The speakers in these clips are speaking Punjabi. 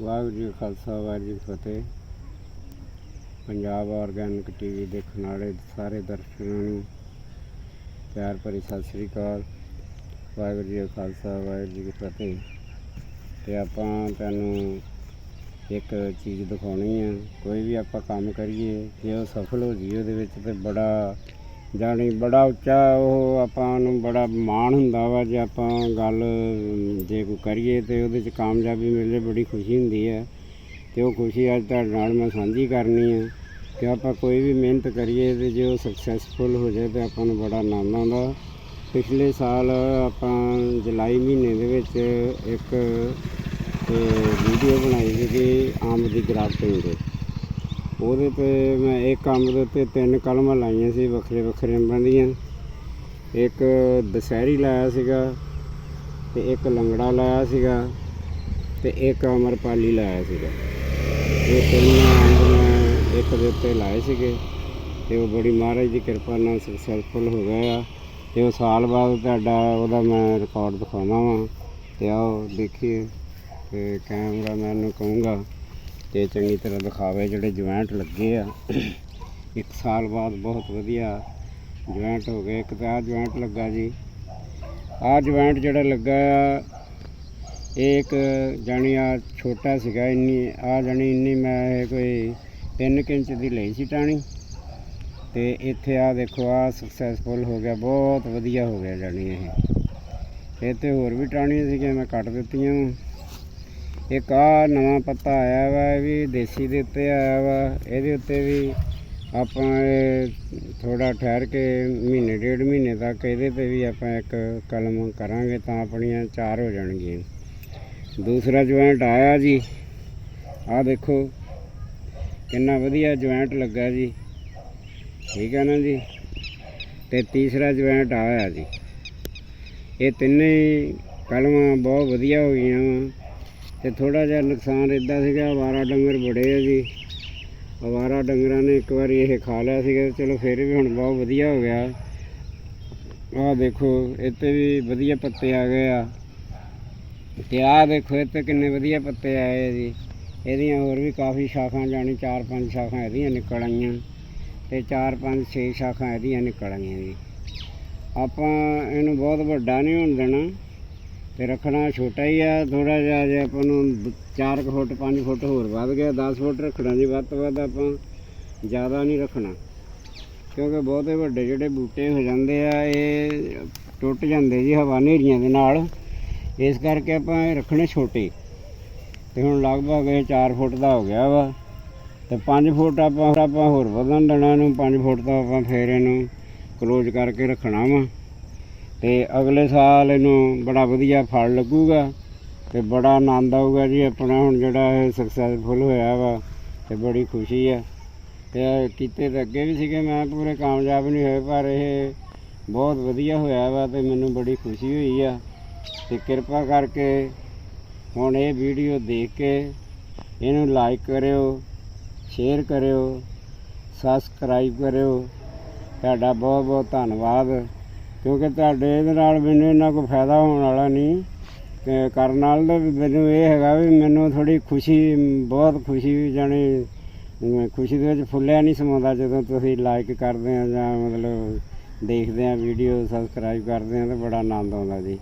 ਵਾਹਿਗੁਰੂ ਜੀ ਕਾ ਖਾਲਸਾ, ਵਾਹਿਗੁਰੂ ਜੀ ਕੀ ਫਤਿਹ। ਪੰਜਾਬ ਆਰਗੈਨਿਕ ਟੀਵੀ ਦੇਖਣ ਵਾਲੇ ਸਾਰੇ ਦਰਸ਼ਕਾਂ ਨੂੰ ਪਿਆਰ ਭਰੀ ਸਤਿ ਸ੍ਰੀ ਅਕਾਲ। ਵਾਹਿਗੁਰੂ ਜੀ ਕਾ ਖਾਲਸਾ, ਵਾਹਿਗੁਰੂ ਜੀ ਕੀ ਫਤਿਹ। ਤੇ ਆਪਾਂ ਤੁਹਾਨੂੰ ਇੱਕ ਚੀਜ਼ ਦਿਖਾਉਣੀ ਆ। ਕੋਈ ਵੀ ਆਪਾਂ ਕੰਮ ਕਰੀਏ, ਜੇ ਉਹ ਸਫਲ ਹੋ ਜਾਈਏ, ਉਹਦੇ ਵਿੱਚ ਤੇ ਬੜਾ ਜਾਣੀ ਬੜਾ ਉੱਚਾ ਉਹ ਆਪਾਂ ਨੂੰ ਬੜਾ ਮਾਣ ਹੁੰਦਾ ਵਾ ਜੇ ਆਪਾਂ ਗੱਲ, ਜੇ ਕੋਈ ਕਰੀਏ ਤੇ ਉਹਦੇ 'ਚ ਕਾਮਯਾਬੀ ਮਿਲੇ ਬੜੀ ਖੁਸ਼ੀ ਹੁੰਦੀ ਹੈ ਤੇ ਉਹ ਖੁਸ਼ੀ ਅੱਜ ਤੁਹਾਡੇ ਨਾਲ ਮੈਂ ਸਾਂਝੀ ਕਰਨੀ ਹੈ ਕਿ ਆਪਾਂ ਕੋਈ ਵੀ ਮਿਹਨਤ ਕਰੀਏ ਤੇ ਜੇ ਉਹ ਸਕਸੈਸਫੁਲ ਹੋ ਜਾਏ ਤੇ ਆਪਾਂ ਨੂੰ ਬੜਾ ਆਨੰਦ ਆਉਂਦਾ। ਪਿਛਲੇ ਸਾਲ ਆਪਾਂ ਜੁਲਾਈ ਮਹੀਨੇ ਦੇ ਵਿੱਚ ਇੱਕ ਵੀਡੀਓ ਬਣਾਈ ਸੀਗੀ ਆਮ ਦੀ ਗ੍ਰਾਫਟਿੰਗ ਤੇ ਉਹਦੇ ਤੇ ਮੈਂ ਇੱਕ ਅੰਬ ਦੇ ਉੱਤੇ ਤਿੰਨ ਕਲਮਾਂ ਲਾਈਆਂ ਸੀ, ਵੱਖਰੇ ਵੱਖਰੇ ਅੰਬਾਂ ਦੀਆਂ। ਇੱਕ ਦਸ਼ਹਿਰੀ ਲਾਇਆ ਸੀਗਾ ਤੇ ਇੱਕ ਲੰਗੜਾ ਲਾਇਆ ਸੀਗਾ ਤੇ ਇੱਕ ਅਮਰਪਾਲੀ ਲਾਇਆ ਸੀਗਾ। ਇਹ ਤਿੰਨ ਅੰਬ ਮੈਂ ਇੱਕ ਦੇ ਉੱਤੇ ਲਾਏ ਸੀਗੇ ਤੇ ਉਹ ਬੜੀ ਮਹਾਰਾਜ ਦੀ ਕਿਰਪਾ ਨਾਲ ਸਕਸੈਸਫੁਲ ਹੋ ਗਿਆ ਆ। ਤੇ ਉਹ ਸਾਲ ਬਾਅਦ ਤੁਹਾਡਾ ਉਹਦਾ ਮੈਂ ਰਿਕਾਰਡ ਦਿਖਾਉਣਾ ਵਾ। ਤੇ ਆਓ ਦੇਖੀਏ ਤੇ ਕੈਮਰਾਮੈਨ ਨੂੰ ਕਹੂੰਗਾ। ਤੇ ਚੰਗੀ ਤਰ੍ਹਾਂ ਦਿਖਾਵੇ, ਜਿਹੜੇ ਜੁਆਇੰਟ ਲੱਗੇ ਆ। ਇੱਕ ਸਾਲ ਬਾਅਦ ਬਹੁਤ ਵਧੀਆ ਜੁਆਇੰਟ ਹੋ ਗਏ। ਇੱਕ ਤਾਂ ਆਹ ਜੁਆਇੰਟ ਲੱਗਾ ਜੀ। ਆਹ ਜੁਆਇੰਟ ਜਿਹੜਾ ਲੱਗਾ ਆ, ਇਹ ਇੱਕ ਜਾਣੀ ਆ ਛੋਟਾ ਸੀਗਾ, ਇੰਨੀ ਆ ਜਾਣੀ ਇੰਨੀ ਮੈਂ ਇਹ ਕੋਈ 3 ਇੰਚ ਦੀ ਲਈ ਸੀ ਟਾਣੀ ਤੇ ਇੱਥੇ ਆ ਦੇਖੋ ਆ ਸਕਸੈਸਫੁਲ ਹੋ ਗਿਆ, ਬਹੁਤ ਵਧੀਆ ਹੋ ਗਿਆ ਜਾਣੀ ਇਹ। ਇਹ ਤੇ ਹੋਰ ਵੀ ਟਾਣੀਆਂ ਸੀਗੀਆਂ, ਮੈਂ ਕੱਟ ਦਿੱਤੀਆਂ। ਵਾਂ। ਇੱਕ ਆ ਨਵਾਂ ਪੱਤਾ ਆਇਆ ਵਾ, ਇਹ ਵੀ ਦੇਸੀ ਦੇ ਉੱਤੇ ਆਇਆ ਵਾ। ਇਹਦੇ ਉੱਤੇ ਵੀ ਆਪਾਂ ਥੋੜਾ ਠਹਿਰ ਕੇ ਮਹੀਨੇ, ਡੇਢ ਮਹੀਨੇ ਤੱਕ ਇਹਦੇ ਤੇ ਵੀ ਆਪਾਂ ਇੱਕ ਕਲਮ ਕਰਾਂਗੇ ਤਾਂ ਆਪਣੀਆਂ ਚਾਰ ਹੋ ਜਾਣਗੀਆਂ। ਦੂਸਰਾ ਜੁਆਇੰਟ ਆਇਆ ਜੀ। ਆ ਦੇਖੋ, ਕਿੰਨਾ ਵਧੀਆ ਜੁਆਇੰਟ ਲੱਗਾ ਜੀ। ਠੀਕ ਹੈ ਨਾ ਜੀ? ਤੇ ਤੀਸਰਾ ਜੁਆਇੰਟ ਆਇਆ ਜੀ। ਇਹ ਤਿੰਨੇ ਕਲਮਾਂ ਬਹੁਤ ਵਧੀਆ ਹੋ ਗਈਆਂ ਵਾ। ਤੇ ਥੋੜਾ ਜਿਹਾ ਨੁਕਸਾਨ ਇਦਾਂ ਸੀਗਾ ਅਵਾਰਾ ਡੰਗਰ ਬੜੇ ਆ ਜੀ। ਅਵਾਰਾ ਡੰਗਰਾਂ ਨੇ ਇੱਕ ਵਾਰੀ ਇਹ ਖਾ ਲਿਆ ਸੀਗਾ, ਚਲੋ ਫਿਰ ਵੀ ਹੁਣ ਬਹੁਤ ਵਧੀਆ ਹੋ ਗਿਆ। ਆਹ ਦੇਖੋ, ਇੱਥੇ ਵੀ ਵਧੀਆ ਪੱਤੇ ਆ ਗਏ ਆ। ਤੇ ਆਹ ਦੇਖੋ, ਇੱਥੇ ਕਿੰਨੇ ਵਧੀਆ ਪੱਤੇ ਆਏ ਜੀ। ਇਹਦੀਆਂ ਹੋਰ ਵੀ ਕਾਫੀ ਸ਼ਾਖਾਂ ਜਾਣੀ, ਚਾਰ ਪੰਜ ਸ਼ਾਖਾਂ ਇਹਦੀਆਂ ਨਿਕਲ ਆਈਆਂ। ਤੇ ਚਾਰ ਪੰਜ ਛੇ ਸ਼ਾਖਾਂ ਇਹਦੀਆਂ ਨਿਕਲ ਆਈਆਂ ਜੀ। ਆਪਾਂ ਇਹਨੂੰ ਬਹੁਤ ਵੱਡਾ ਨਹੀਂ ਹੋਣ ਦੇਣਾ। ਤੇ ਰੱਖਣਾ ਛੋਟਾ ਹੀ ਆ ਥੋੜਾ ਜਿਹਾ ਜੇ ਆਪਾਂ ਨੂੰ 4 ਫੁੱਟ 5 ਫੁੱਟ ਹੋਰ ਵੱਧ ਗਿਆ 10 ਫੁੱਟ ਰੱਖਣਾ ਜੀ, ਵੱਧ ਤੋਂ ਵੱਧ ਆਪਾਂ ਜ਼ਿਆਦਾ ਨਹੀਂ ਰੱਖਣਾ। ਕਿਉਂਕਿ ਬਹੁਤੇ ਵੱਡੇ ਜਿਹੜੇ ਬੂਟੇ ਹੋ ਜਾਂਦੇ ਆ, ਇਹ ਟੁੱਟ ਜਾਂਦੇ ਜੀ ਹਵਾ ਹਨੇਰੀਆਂ ਦੇ ਨਾਲ। ਇਸ ਕਰਕੇ ਆਪਾਂ ਇਹ ਰੱਖਣੇ ਛੋਟੇ। ਤੇ ਹੁਣ ਲਗਭਗ ਇਹ 4 ਫੁੱਟ ਦਾ ਹੋ ਗਿਆ ਵਾ। ਤੇ 5 ਫੁੱਟ ਆਪਾਂ ਆਪਾਂ ਹੋਰ ਵਧਣ ਦੇਣਾ ਇਹਨੂੰ 5 ਫੁੱਟ ਦਾ ਆਪਾਂ ਫੇਰ ਇਹਨੂੰ ਕਲੋਜ਼ ਕਰਕੇ ਰੱਖਣਾ ਵਾ। ਤੇ ਅਗਲੇ ਸਾਲ ਇਹਨੂੰ ਬੜਾ ਵਧੀਆ ਫਲ ਲੱਗੂਗਾ ਤੇ ਬੜਾ ਆਨੰਦ ਆਊਗਾ ਜੀ ਆਪਣਾ ਹੁਣ ਜਿਹੜਾ ਇਹ ਸਕਸੈਸਫੁਲ ਹੋਇਆ ਵਾ ਤੇ ਬੜੀ ਖੁਸ਼ੀ ਆ। ਤੇ ਇਹ ਕੀਤੇ ਤਾਂ ਅੱਗੇ ਵੀ ਸੀਗੇ, ਮੈਂ ਪੂਰੇ ਕਾਮਯਾਬ ਨਹੀਂ ਹੋਏ, ਪਰ ਇਹ ਬਹੁਤ ਵਧੀਆ ਹੋਇਆ ਵਾ ਤੇ ਮੈਨੂੰ ਬੜੀ ਖੁਸ਼ੀ ਹੋਈ ਆ। ਤੇ ਕਿਰਪਾ ਕਰਕੇ ਹੁਣ ਇਹ ਵੀਡੀਓ ਦੇਖ ਕੇ ਇਹਨੂੰ ਲਾਈਕ ਕਰਿਓ ਸ਼ੇਅਰ ਕਰਿਓ ਸਬਸਕ੍ਰਾਈਬ ਕਰਿਓ। ਤੁਹਾਡਾ ਬਹੁਤ ਬਹੁਤ ਧੰਨਵਾਦ। ਕਿਉਂਕਿ ਤੁਹਾਡੇ ਇਹਦੇ ਨਾਲ ਮੈਨੂੰ ਇੰਨਾ ਕੋਈ ਫਾਇਦਾ ਹੋਣ ਵਾਲਾ ਨਹੀਂ ਤੇ ਕਰਨ ਨਾਲ ਦਾ ਮੈਨੂੰ ਇਹ ਹੈਗਾ ਵੀ ਮੈਨੂੰ ਥੋੜੀ ਖੁਸ਼ੀ, ਬਹੁਤ ਖੁਸ਼ੀ ਜਾਣੀ ਖੁਸ਼ੀ ਦੇ ਵਿੱਚ ਫੁੱਲਿਆ ਨਹੀਂ ਸਮਾਉਂਦਾ ਜਦੋਂ ਤੁਸੀਂ ਲਾਈਕ ਕਰਦੇ ਆ ਜਾਂ ਮਤਲਬ ਦੇਖਦੇ ਆ ਵੀਡੀਓ ਸਬਸਕ੍ਰਾਈਬ ਕਰਦੇ ਆ ਤਾਂ ਬੜਾ ਆਨੰਦ ਆਉਂਦਾ ਜੀ।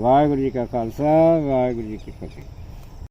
ਵਾਹਿਗੁਰੂ ਜੀ ਕਾ ਖਾਲਸਾ, ਵਾਹਿਗੁਰੂ ਜੀ ਕੀ ਫਤਿਹ।